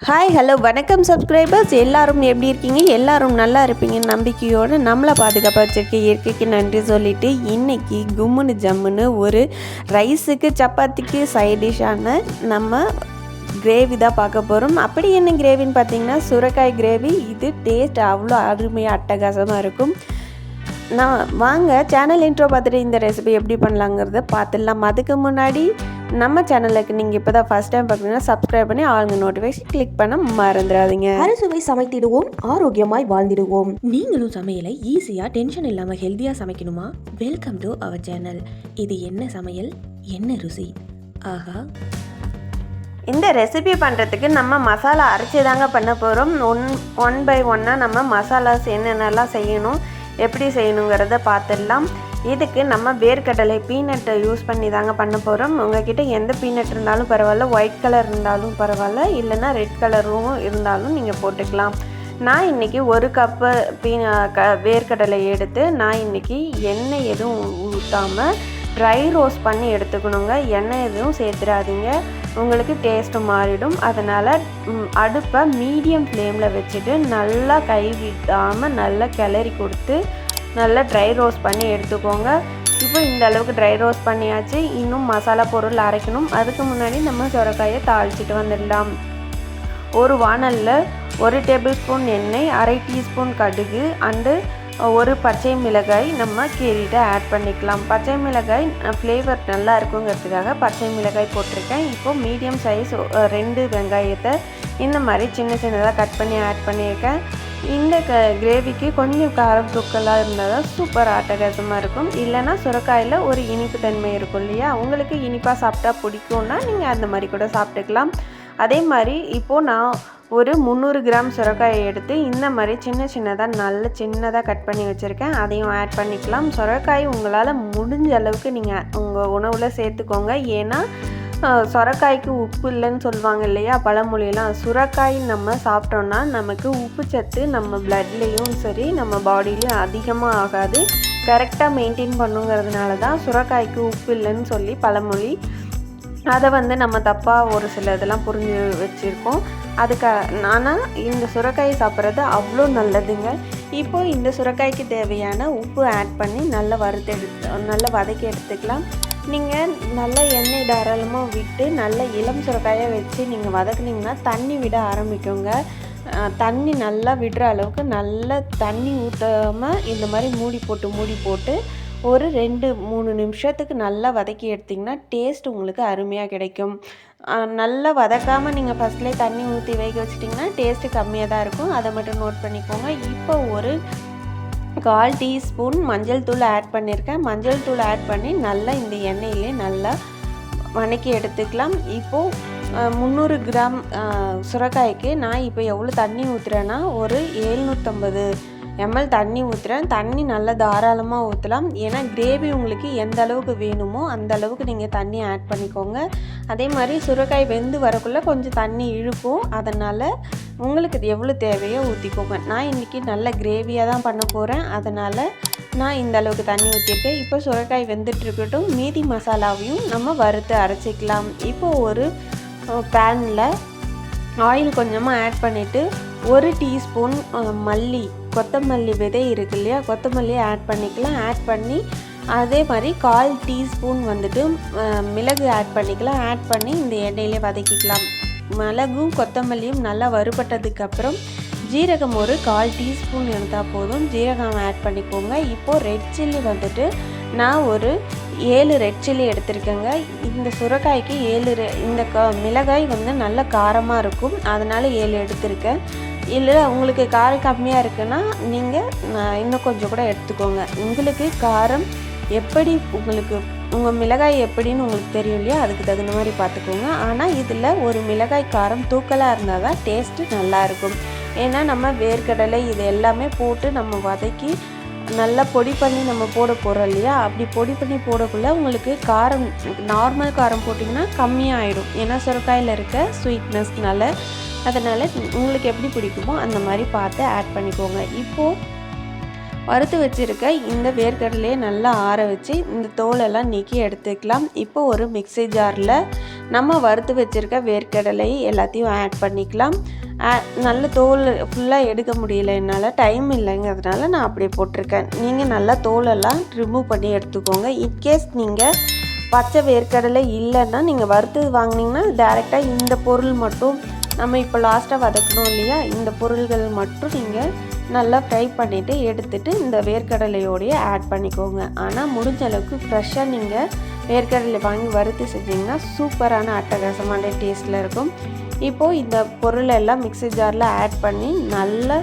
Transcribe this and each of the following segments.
Hi hello வணக்கம் subscribers எல்லாரும் எப்படி இருக்கீங்க? எல்லாரும் நல்லா இருப்பீங்கன்னு நம்பிக்கையோடு நம்மளை பாதுகாப்பாக வச்சுருக்க இயற்கைக்கு நன்றி சொல்லிட்டு இன்றைக்கி கும்முன்னு ஜம்முன்னு ஒரு ரைஸுக்கு சப்பாத்திக்கு சைட் டிஷ்ஷான நம்ம கிரேவி தான் பார்க்க போகிறோம் அப்படி என்ன கிரேவின்னு பார்த்தீங்கன்னா சுரைக்காய் கிரேவி இது டேஸ்ட் அவ்வளோ அருமையாக அட்டகாசமாக இருக்கும். நான் வாங்க சேனல் இன்ட்ரோ பார்த்துட்டு இந்த ரெசிபி எப்படி பண்ணலாங்கிறத பார்த்துடலாம். அதுக்கு முன்னாடி நம்ம சேனலுக்கு நீங்கள் இப்போ தான் ஃபஸ்ட் டைம் பார்க்குறீங்கன்னா சப்ஸ்கிரைப் பண்ணி ஆளுங்க நோட்டிஃபிகேஷன் கிளிக் பண்ண மறந்துடாதீங்க. அறுசுவை சமைத்திடுவோம் ஆரோக்கியமாய் வாழ்ந்திடுவோம். நீங்களும் சமையலை ஈஸியாக டென்ஷன் இல்லாமல் ஹெல்த்தியாக சமைக்கணுமா? வெல்கம் டு அவர் சேனல் இது என்ன சமையல்? என்ன ருசி? ஆஹா. இந்த ரெசிபி பண்ணுறதுக்கு நம்ம மசாலா அரைச்சி தாங்க பண்ண போகிறோம் ஒன் ஒன் பை ஒன்னாக நம்ம மசாலாஸ் என்னென்னலாம் செய்யணும் எப்படி செய்யணுங்கிறத பார்த்துடலாம். இதுக்கு நம்ம வேர்க்கடலை பீனட்டை யூஸ் பண்ணி தாங்க பண்ண போகிறோம் உங்ககிட்ட எந்த பீனட் இருந்தாலும் பரவாயில்ல ஒயிட் கலர் இருந்தாலும் பரவாயில்ல இல்லைன்னா ரெட் கலரும் இருந்தாலும் நீங்கள் போட்டுக்கலாம். நான் இன்றைக்கி ஒரு கப்பு பீன க வேர்க்கடலை எடுத்து நான் இன்றைக்கி எண்ணெய் எதுவும் ஊற்றாமல் ட்ரை ரோஸ்ட் பண்ணி எடுத்துக்கணுங்க. எண்ணெய் எதுவும் சேர்த்துடாதீங்க. உங்களுக்கு டேஸ்ட்டு மாறிடும். அதனால் அடுப்பை மீடியம் ஃப்ளேமில் வச்சுட்டு நல்லா கை விடாமல் நல்லா கிளறி கொடுத்து நல்லா ட்ரை ரோஸ்ட் பண்ணி எடுத்துக்கோங்க. இப்போ இந்த அளவுக்கு ட்ரை ரோஸ்ட் பண்ணியாச்சு. இன்னும் மசாலா பொருள் அரைக்கணும். அதுக்கு முன்னாடி நம்ம சுரக்காயை தாளிச்சிட்டு வந்துடலாம். ஒரு வானலில் ஒரு டேபிள் ஸ்பூன் எண்ணெய் அரை டீஸ்பூன் கடுகு அண்டு ஒரு பச்சை மிளகாய் நம்ம கீறிட்டு ஆட் பண்ணிக்கலாம். பச்சை மிளகாய் ஃப்ளேவர் நல்லா இருக்குங்கிறதுக்காக பச்சை மிளகாய் போட்டிருக்கேன். இப்போது மீடியம் சைஸ் ரெண்டு வெங்காயத்தை இந்த மாதிரி சின்ன சின்னதாக கட் பண்ணி ஆட் பண்ணியிருக்கேன். இந்த க கிரேவிக்கு கொஞ்சம் காரம் தூக்கலாக இருந்தால் தான் சூப்பர் ஆட்டகாசமாக இருக்கும். இல்லைன்னா சுரக்காயில் ஒரு இனிப்பு தன்மை இருக்கும் இல்லையா? உங்களுக்கு இனிப்பாக சாப்பிட்டா பிடிக்கும்னா நீங்கள் அந்த மாதிரி கூட சாப்பிட்டுக்கலாம். அதே மாதிரி இப்போது நான் ஒரு முந்நூறு கிராம் சுரக்காயை எடுத்து இந்த மாதிரி சின்ன சின்னதாக நல்ல சின்னதாக கட் பண்ணி வச்சுருக்கேன். அதையும் ஆட் பண்ணிக்கலாம். சுரக்காய் உங்களால் முடிஞ்ச அளவுக்கு நீங்கள் உங்கள் உணவில் சேர்த்துக்கோங்க. ஏன்னா சுரக்காய்க்கு உப்பு இல்லைன்னு சொல்லுவாங்க இல்லையா பழமொழியெல்லாம். சுரக்காய் நம்ம சாப்பிட்டோன்னா நமக்கு உப்பு சத்து நம்ம பிளட்லேயும் சரி நம்ம பாடியிலையும் அதிகமாக ஆகாது. கரெக்டாக மெயின்டைன் பண்ணுங்கிறதுனால தான் சுரக்காய்க்கு உப்பு இல்லைன்னு சொல்லி பழமொழி. அதை வந்து நம்ம தப்பாக ஒரு சில இதெல்லாம் புரிஞ்சு வச்சுருக்கோம். அதுக்கு ஆனால் இந்த சுரக்காயை சாப்பிட்றது அவ்வளோ நல்லதுங்க. இப்போ இந்த சுரக்காய்க்கு தேவையான உப்பு ஆட் பண்ணி நல்லா வறுத்து எடுத்து நல்லா வதக்கி எடுத்துக்கலாம். நீங்கள் நல்ல எண்ணெய் தாராளமாக விட்டு நல்லா இளம் சுரக்காயை வச்சு நீங்கள் வதக்குனீங்கன்னா தண்ணி விட ஆரம்பிக்குங்க. தண்ணி நல்லா விடுற அளவுக்கு நல்லா தண்ணி ஊற்றாமல் இந்த மாதிரி மூடி போட்டு மூடி போட்டு ஒரு ரெண்டு மூணு நிமிஷத்துக்கு நல்லா வதக்கி எடுத்திங்கன்னா டேஸ்ட் உங்களுக்கு அருமையாக கிடைக்கும். நல்லா வதக்காமல் நீங்கள் ஃபஸ்ட்லேயே தண்ணி ஊற்றி வேக வச்சிட்டிங்கன்னா டேஸ்ட்டு கம்மியாக தான் இருக்கும். அதை மட்டும் நோட் பண்ணிக்கோங்க. இப்போ ஒரு கால் டீஸ்பூன் மஞ்சள் தூள் ஆட் பண்ணியிருக்கேன் மஞ்சள் தூள் ஆட் பண்ணி நல்லா இந்த எண்ணெயிலே நல்லா வணக்கி எடுத்துக்கலாம். இப்போது முந்நூறு கிராம் சுரக்காய்க்கு நான் இப்போ எவ்வளோ தண்ணி ஊற்றுறேன்னா ஒரு ஏழ்நூற்றம்பது எம்எல் தண்ணி ஊற்றுறேன் தண்ணி நல்லா தாராளமாக ஊற்றலாம் ஏன்னா கிரேவி உங்களுக்கு எந்த அளவுக்கு வேணுமோ அந்த அளவுக்கு நீங்கள் தண்ணி ஆட் பண்ணிக்கோங்க. அதே மாதிரி சுரக்காய் வெந்து வரக்குள்ளே கொஞ்சம் தண்ணி இழுக்கும். அதனால் உங்களுக்கு இது எவ்வளோ தேவையோ ஊற்றிக்கோங்க நான் இன்றைக்கி நல்ல கிரேவியாக தான் பண்ண போகிறேன் அதனால் நான் இந்த அளவுக்கு தண்ணி ஊற்றிட்டு இப்போ சுரைக்காய் வெந்துட்டுருக்கட்டும் மீதி மசாலாவையும் நம்ம வறுத்து அரைச்சிக்கலாம். இப்போ ஒரு பேனில் ஆயில் கொஞ்சமாக ஆட் பண்ணிவிட்டு ஒரு டீஸ்பூன் மல்லி கொத்தமல்லி விதை இருக்கு இல்லையா? கொத்தமல்லியை ஆட் பண்ணிக்கலாம். ஆட் பண்ணி அதே மாதிரி கால் டீஸ்பூன் வந்துட்டு மிளகு ஆட் பண்ணிக்கலாம். ஆட் பண்ணி இந்த எண்ணெயிலே வதக்கிக்கலாம். மிளகும் கொத்தமல்லியும் நல்லா வறுபட்டதுக்கப்புறம் ஜீரகம் ஒரு கால் டீஸ்பூன் இருந்தால் போதும். ஜீரகம் ஆட் பண்ணிக்கோங்க. இப்போது ரெட் சில்லி வந்துட்டு நான் ஒரு ஏழு ரெட் சில்லி எடுத்திருக்கேங்க. இந்த சுரக்காய்க்கு ஏழு இந்த க மிளகாய் வந்து நல்ல காரமாக இருக்கும். அதனால் ஏழு எடுத்திருக்கேன். இல்லை உங்களுக்கு காரம் கம்மியாக இருக்குன்னா நீங்கள் இன்னும் கொஞ்சம் கூட எடுத்துக்கோங்க. உங்களுக்கு காரம் எப்படி உங்களுக்கு உங்கள் மிளகாய் எப்படின்னு உங்களுக்கு தெரியும் இல்லையா? அதுக்கு தகுந்த மாதிரி பார்த்துக்கோங்க. ஆனால் இதில் ஒரு மிளகாய் காரம் தூக்கலாக இருந்தால் தான் டேஸ்ட்டு நல்லாயிருக்கும் ஏன்னா நம்ம வேர்க்கடலை இது எல்லாமே போட்டு நம்ம வதக்கி நல்லா பொடி பண்ணி நம்ம போட போகிறோம் இல்லையா? அப்படி பொடி பண்ணி போடக்குள்ளே உங்களுக்கு காரம் நார்மல் காரம் போட்டிங்கன்னா கம்மியாக ஆகிடும் ஏன்னா சுரக்காயில் இருக்க ஸ்வீட்னஸ்னால அதனால் உங்களுக்கு எப்படி பிடிக்குமோ அந்த மாதிரி பார்த்து ஆட் பண்ணிக்கோங்க. இப்போது வறுத்து வச்சுருக்க இந்த வேர்க்கடலையை நல்லா ஆற வச்சு இந்த தோலெல்லாம் நீக்கி எடுத்துக்கலாம். இப்போ ஒரு மிக்சி ஜாரில் நம்ம வறுத்து வச்சுருக்க வேர்க்கடலை எல்லாத்தையும் ஆட் பண்ணிக்கலாம். ஆ- நல்ல தோல் ஃபுல்லாக எடுக்க முடியல என்னால் டைம் இல்லைங்கிறதுனால நான் அப்படியே போட்டிருக்கேன். நீங்கள் நல்லா தோலெல்லாம் ரிமூவ் பண்ணி எடுத்துக்கோங்க. இன்கேஸ் நீங்கள் பச்சை வேர்க்கடலை இல்லைன்னா நீங்கள் வறுத்து வாங்கினீங்கன்னா டேரெக்டாக இந்த பொருள் மட்டும் நம்ம இப்போ லாஸ்ட்டாக வதக்கணும் இல்லையா இந்த பொருள்கள் மட்டும் நீங்கள் நல்லா ஃப்ரை பண்ணிவிட்டு எடுத்துட்டு இந்த வேர்க்கடலையோடையே ஆட் பண்ணிக்கோங்க. ஆனால் முடிஞ்ச அளவுக்கு ஃப்ரெஷ்ஷாக நீங்கள் வேர்க்கடலை வாங்கி வறுத்து செஞ்சிங்கன்னா சூப்பரான அட்டகாசமான டேஸ்ட்டில் இருக்கும். இப்போது இந்த பொருளெல்லாம் மிக்ஸி ஜாரில் ஆட் பண்ணி நல்லா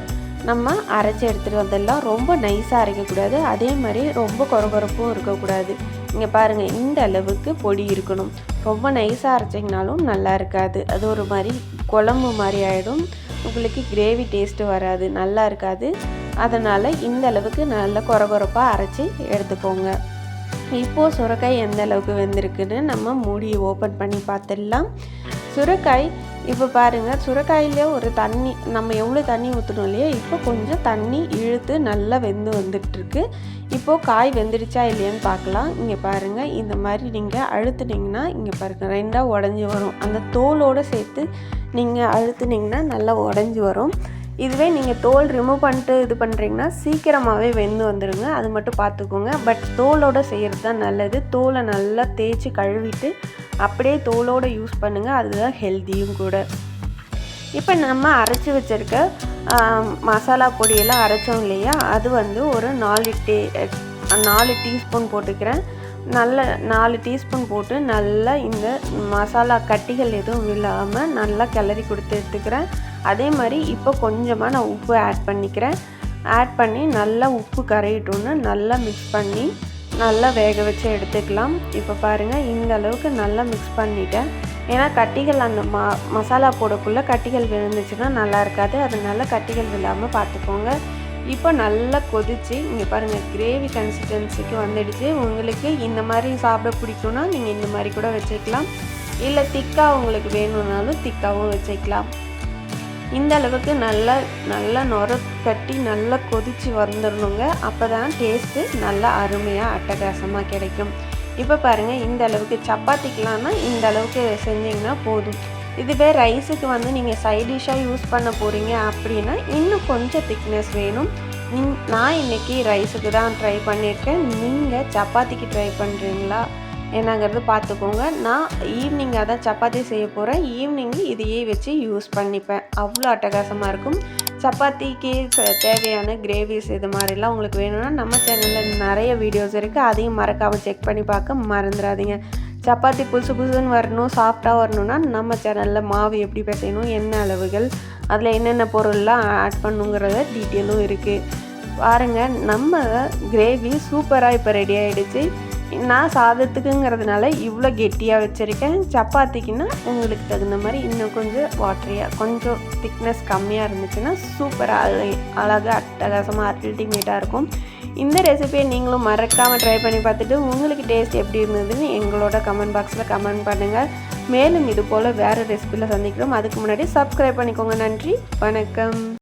நம்ம அரைச்சி எடுத்துகிட்டு வந்தெல்லாம் ரொம்ப நைஸாக அரைக்கக்கூடாது அதே மாதிரி ரொம்ப கொரகொரப்பும் இருக்கக்கூடாது. இங்கே பாருங்கள் இந்த அளவுக்கு பொடி இருக்கணும். ரொம்ப நைஸாக அரைச்சிங்கனாலும் நல்லா இருக்காது. அது ஒரு மாதிரி குழம்பு மாதிரி ஆகிடும் உங்களுக்கு கிரேவி டேஸ்ட்டு வராது நல்லா இருக்காது. அதனால் இந்த அளவுக்கு நல்லா குறகுறப்பாக அரைச்சி எடுத்துக்கோங்க. இப்போது சுரக்காய் எந்த அளவுக்கு வெந்திருக்குன்னு நம்ம மூடியை ஓப்பன் பண்ணி பார்த்துடலாம். சுரக்காய் இப்போ பாருங்கள் சுரக்காயிலே ஒரு தண்ணி நம்ம எவ்வளோ தண்ணி ஊற்றணும் இல்லையா? இப்போ கொஞ்சம் தண்ணி இழுத்து நல்லா வெந்து வந்துட்டுருக்கு. இப்போது காய் வெந்துடுச்சா இல்லையான்னு பார்க்கலாம். இங்கே பாருங்கள் இந்த மாதிரி நீங்கள் அழுத்துனீங்கன்னா இங்கே பாருங்கள் ரெண்டாக உடஞ்சி வரும். அந்த தோலோடு சேர்த்து நீங்கள் அழுத்துனீங்கன்னா நல்லா உடஞ்சி வரும். இதுவே நீங்கள் தோல் ரிமூவ் பண்ணிட்டு இது பண்ணுறீங்கன்னா சீக்கிரமாகவே வெந்து வந்துடுங்க அது மட்டும் பார்த்துக்கோங்க. பட் தோலோடு செய்கிறது தான் நல்லது. தோலை நல்லா தேய்ச்சி கழுவிட்டு அப்படியே தோலோடு யூஸ் பண்ணுங்கள் அதுதான் ஹெல்த்தியும் கூட. இப்போ நம்ம அரைச்சி வச்சுருக்க மசாலா பொடியெல்லாம் அரைச்சோம் இல்லையா? அது வந்து ஒரு நாலு டீ நாலு டீஸ்பூன் போட்டுக்கிறேன். நல்ல நாலு டீஸ்பூன் போட்டு நல்லா இந்த மசாலா கட்டிகள் எதுவும் இல்லாமல் நல்லா கிளறி கொடுத்து எடுத்துக்கிறேன். அதே மாதிரி இப்போ கொஞ்சமாக நான் உப்பு ஆட் பண்ணிக்கிறேன். ஆட் பண்ணி நல்லா உப்பு கரையிட்டோன்னு நல்லா மிக்ஸ் பண்ணி நல்லா வேக வச்சு எடுத்துக்கலாம். இப்போ பாருங்கள் இந்த அளவுக்கு நல்லா மிக்ஸ் பண்ணிட்டேன். ஏன்னா கட்டிகள் அந்த மா மசாலா போடக்குள்ளே கட்டிகள் விழுந்துச்சுன்னா நல்லா இருக்காது. அதனால கட்டிகள் விழாமல் பார்த்துக்கோங்க. இப்போ நல்லா கொதிச்சு இங்கே பாருங்கள் கிரேவி கன்சிஸ்டன்சிக்கு வந்துடுச்சு. உங்களுக்கு இந்த மாதிரி சாப்பிட பிடிக்கும்னா நீங்கள் இந்த மாதிரி கூட வச்சுக்கலாம். இல்லை திக்காக உங்களுக்கு வேணும்னாலும் திக்காகவும் வச்சுக்கலாம். இந்த அளவுக்கு நல்லா நல்லா நுர கட்டி நல்லா கொதித்து வந்துடணுங்க அப்போ தான் டேஸ்ட்டு நல்லா அருமையாக அட்டகாசமாக கிடைக்கும். இப்போ பாருங்கள் இந்த அளவுக்கு சப்பாத்திக்கலாம்னா இந்த அளவுக்கு செஞ்சிங்கன்னா போதும். இதுவே ரைஸுக்கு வந்து நீங்கள் சைட் டிஷ்ஷாக யூஸ் பண்ண போகிறீங்க அப்படின்னா இன்னும் கொஞ்சம் திக்னஸ் வேணும். இன் நான் இன்னைக்கு ரைஸுக்கு தான் ட்ரை பண்ணியிருக்கேன். நீங்கள் சப்பாத்திக்கு ட்ரை பண்ணுறீங்களா என்னங்கிறது பார்த்துக்கோங்க. நான் ஈவினிங் தான் சப்பாத்தி செய்ய போகிறேன் ஈவினிங் இதையே வச்சு யூஸ் பண்ணிப்பேன். அவ்வளோ அட்டகாசமாக இருக்கும். சப்பாத்திக்கு தேவையான கிரேவிஸ் இது மாதிரிலாம் உங்களுக்கு வேணும்னா நம்ம சேனலில் நிறைய வீடியோஸ் இருக்குது அதையும் மறக்காமல் செக் பண்ணி பார்க்க மறந்துடாதீங்க. சப்பாத்தி புதுசு புதுசுன்னு வரணும் சாஃப்டாக வரணும்னா நம்ம சேனலில் மாவு எப்படி பிசையணும் என்ன அளவுகள் அதில் என்னென்ன பொருள்லாம் ஆட் பண்ணுங்கிறத டீட்டெயிலும் இருக்குது பாருங்கள் நம்ம கிரேவி சூப்பராக இப்போ ரெடி ஆகிடுச்சு நான் சாதத்துக்குங்கிறதுனால இவ்வளோ கெட்டியாக வச்சுருக்கேன். சப்பாத்திக்குன்னா உங்களுக்கு தகுந்த மாதிரி இன்னும் கொஞ்சம் வாட்டரியாக கொஞ்சம் திக்னஸ் கம்மியாக இருந்துச்சுன்னா சூப்பராக அழகாக அட்டகாசமாக அல்டிமேட்டாக இருக்கும். இந்த ரெசிபியை நீங்களும் மறக்காமல் ட்ரை பண்ணி பார்த்துட்டு உங்களுக்கு டேஸ்ட் எப்படி இருந்ததுன்னு எங்களோட கமெண்ட் பாக்ஸில் கமெண்ட் பண்ணுங்கள் மேலும் இது போல் வேறு ரெசிபியில் சந்திக்கிறோம். அதுக்கு முன்னாடி சப்ஸ்கிரைப் பண்ணிக்கோங்க. நன்றி. வணக்கம்.